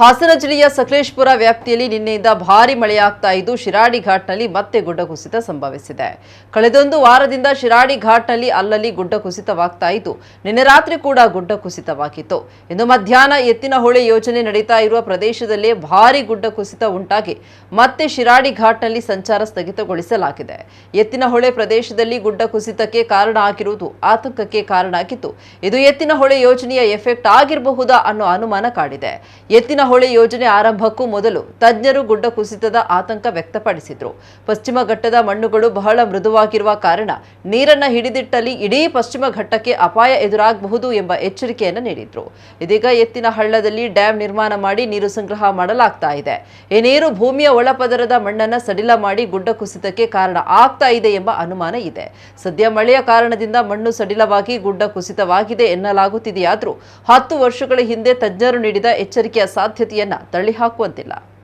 ಹಾಸನ ಜಿಲ್ಲೆಯ ಸಕಲೇಶ್ಪುರ ವ್ಯಾಪ್ತಿಯಲ್ಲಿ ನಿನ್ನೆಯಿಂದ ಭಾರಿ ಮಳೆಯಾಗ್ತಾ ಇದ್ದು ಶಿರಾಡಿ ಘಾಟ್ನಲ್ಲಿ ಮತ್ತೆ ಗುಡ್ಡ ಕುಸಿತ ಸಂಭವಿಸಿದೆ. ಕಳೆದೊಂದು ವಾರದಿಂದ ಶಿರಾಡಿ ಘಾಟ್ನಲ್ಲಿ ಅಲ್ಲಲ್ಲಿ ಗುಡ್ಡ ಕುಸಿತವಾಗ್ತಾ ಇದ್ದು, ನಿನ್ನೆ ರಾತ್ರಿ ಕೂಡ ಗುಡ್ಡ ಕುಸಿತವಾಗಿತ್ತು ಇನ್ನು ಮಧ್ಯಾಹ್ನ ಎತ್ತಿನಹೊಳೆ ಯೋಜನೆ ನಡೀತಾ ಇರುವ ಪ್ರದೇಶದಲ್ಲೇ ಭಾರಿ ಗುಡ್ಡ ಕುಸಿತ ಉಂಟಾಗಿ ಮತ್ತೆ ಶಿರಾಡಿ ಘಾಟ್ನಲ್ಲಿ ಸಂಚಾರ ಸ್ಥಗಿತಗೊಳಿಸಲಾಗಿದೆ. ಎತ್ತಿನಹೊಳೆ ಪ್ರದೇಶದಲ್ಲಿ ಗುಡ್ಡ ಕುಸಿತಕ್ಕೆ ಕಾರಣ ಆಗಿರುವುದು ಆತಂಕಕ್ಕೆ ಕಾರಣ ಆಗಿತ್ತು. ಇದು ಎತ್ತಿನಹೊಳೆ ಯೋಜನೆಯ ಎಫೆಕ್ಟ್ ಆಗಿರಬಹುದಾ ಅನ್ನೋ ಅನುಮಾನ ಕಾಡಿದೆ. ಎತ್ತಿನ ಹೊಳೆ ಯೋಜನೆ ಆರಂಭಕ್ಕೂ ಮೊದಲು ತಜ್ಞರು ಗುಡ್ಡ ಕುಸಿತದ ಆತಂಕ ವ್ಯಕ್ತಪಡಿಸಿದ್ರು. ಪಶ್ಚಿಮ ಘಟ್ಟದ ಮಣ್ಣುಗಳು ಬಹಳ ಮೃದುವಾಗಿರುವ ಕಾರಣ ನೀರನ್ನ ಹಿಡಿದಿಟ್ಟಲ್ಲಿ ಇಡೀ ಪಶ್ಚಿಮ ಘಟ್ಟಕ್ಕೆ ಅಪಾಯ ಎದುರಾಗಬಹುದು ಎಂಬ ಎಚ್ಚರಿಕೆಯನ್ನು ನೀಡಿದ್ರು. ಇದೀಗ ಎತ್ತಿನ ಹಳ್ಳದಲ್ಲಿ ಡ್ಯಾಂ ನಿರ್ಮಾಣ ಮಾಡಿ ನೀರು ಸಂಗ್ರಹ ಮಾಡಲಾಗ್ತಾ ಇದೆ. ಈ ನೀರು ಭೂಮಿಯ ಒಳಪದರದ ಮಣ್ಣನ್ನ ಸಡಿಲ ಮಾಡಿ ಗುಡ್ಡ ಕುಸಿತಕ್ಕೆ ಕಾರಣ ಆಗ್ತಾ ಇದೆ ಎಂಬ ಅನುಮಾನ ಇದೆ. ಸದ್ಯ ಮಳೆಯ ಕಾರಣದಿಂದ ಮಣ್ಣು ಸಡಿಲವಾಗಿ ಗುಡ್ಡ ಕುಸಿತವಾಗಿದೆ ಎನ್ನಲಾಗುತ್ತಿದೆಯಾದರೂ ಹತ್ತು ವರ್ಷಗಳ ಹಿಂದೆ ತಜ್ಞರು ನೀಡಿದ ಎಚ್ಚರಿಕೆಯ ಸಾಧ್ಯತೆಯನ್ನ ತಳ್ಳಿಹಾಕುವಂತಿಲ್ಲ.